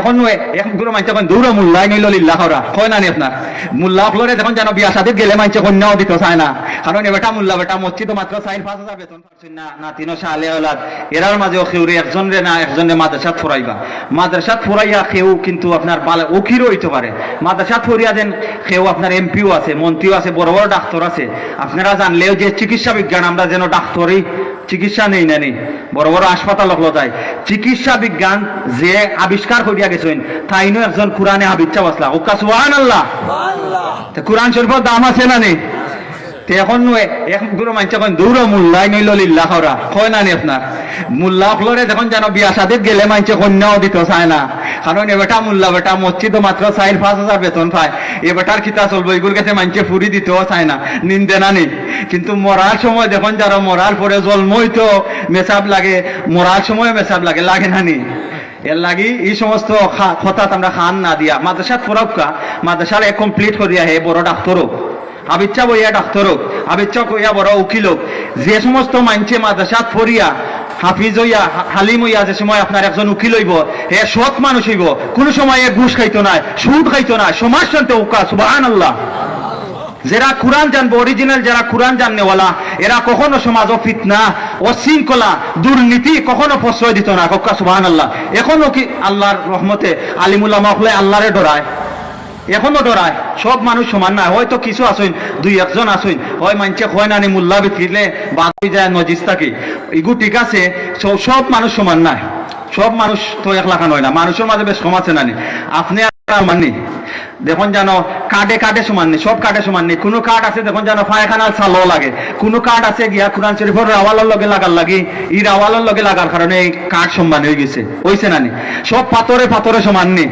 এখন এখন মানছে এখন দৌড় মুল্লাই নিল লিল্লা হরা। হয় না নি আপনার? মুল্লা যখন জানো বিয়া সাথে গেলে মানছে কন্যাও দিত চায় না। কারণ মুল্লা বেটা মসজিদ মাত্র পাঁচ হাজার বেতন পাচ্ছেন না। না তিনো সালে এরার মাঝে একজন রে না একজন রে মাদ্রাসাত ফুরাইবা। মাদ্রাসাত ফুরাইয়া খেউ কিন্তু আপনার বালা উকিরও হইতে পারে। মাদ্রাসাত ফুরিয়া দেন খেউ আপনার এমপিও আছে, মন্ত্রীও আছে, বড় বড় ডাক্তার আছে। আপনারা জানলেও যে চিকিৎসা বিজ্ঞান আমরা যেন ডাক্তারই চিকিৎসা নেই না নেই বড় বড় হাসপাতাল হলো যায় চিকিৎসা বিজ্ঞান যে আবিষ্কার করিয়া গেছেন তাইনও একজন কোরআনে আবিচ্ছা বসলা ওকা সুহান আল্লাহ কোরআন শরীফ দাম আছে না নেই তে এখন এখনগুলো মানছে এখন দৌড় মুল্লাই নইল লিল্লা হরা হয় না নি আপনার? মুল্লা হলরে যখন জানো বিয়া সাথে গেলে মানছে কন্যাও দিত চায় না। কারণ এ বেটা মুল্লা বেটা মসজিদ মাত্র চাইল পাঁচ হাজার বেতন পায়। এ বেটার খিতা চলবো এগুলোর কাছে মানছে ফুরি দিতেও চায় না। নিন্দে না নি। কিন্তু মরার সময় যখন যারা মরার পরে জন্মই তো মেসাব লাগে, মরার সময় মেসাব লাগে লাগে না নি। এর লাগি এই সমস্ত হঠাৎ আমরা খান না দিয়া। মাদ্রাসাত পড়াবকা, মাদ্রাসার কমপ্লিট করিয়া হে বড় ডাক্তার হোক আবিচ্ছা বইয়া ডাক্তার হোক আবিচ্ছা কইয়া বড় উকিল হোক যে সমস্ত মানছে মাদ্রাসাত পড়িয়া, হাফিজ হইয়া হালিম হইয়া যে সময় আপনার একজন উকিল হইব হে সৎ মানুষ হইব, কোন সময় এ ঘুষ খাইতো না সুদ খাইতো না সমাজ শান্তি উকা সুবাহান আল্লাহ যারা কোরআন জানব, অরিজিনাল যারা কোরআন জাননেওয়ালা, এরা কখনো সমাজ ফিতনা, অশৃঙ্খলা, দুর্নীতি কখনো প্রশ্রয় দিত না কক্কা সুবাহান আল্লাহ এখনও কি আল্লাহর রহমতে আলিমুল্লাহ মহলে আল্লাহরে ডরায়। এখনও ডরায় সব মানুষ সমান না। হয়তো কিছু আসইন দুই একজন আসইন হয় মানছে হয় না নি, মুল্লা বিকিলে বাদ হয়ে যায় নজিস থাকি। এগু ঠিক আছে সব- মানুষ সমান না সব মানুষ তো এক লাখা নয় না। মানুষের মাঝে বেশ কম আছে না। আপনি মাননি দেখুন জানো কার্ডে কার্ডে সমান নেই সব কার্ডে সমান নেই কোনো কার্ড আছে, দেখুন জানো পায়খানার চালও লাগে। কোনো কার্ড আছে গিয়া কোরআন শরীফের রাওয়ালের লগে লাগার লাগি। ই রাওয়ালের লগে লাগার কারণে এই কার্ড সমান হয়ে গেছে। হইছে না নি? সব পাথরে পাথরে সমান নেই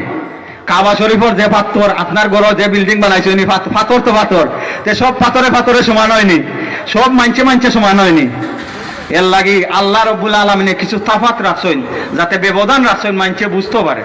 কাবা শরীফর যে পাথর আপনার গরো যে বিল্ডিং বানাইছে উনি, পাথ- পাথর তো পাথর তে সব পাথরে পাথরে সমান হয়নি সব মানছে মানছে সমান হয়নি এর লাগি আল্লাহ রব্বুল আলমিনে কিছু তাফাত রাখছেন, যাতে ব্যবধান রাখছেন মানছে বুঝতে পারে।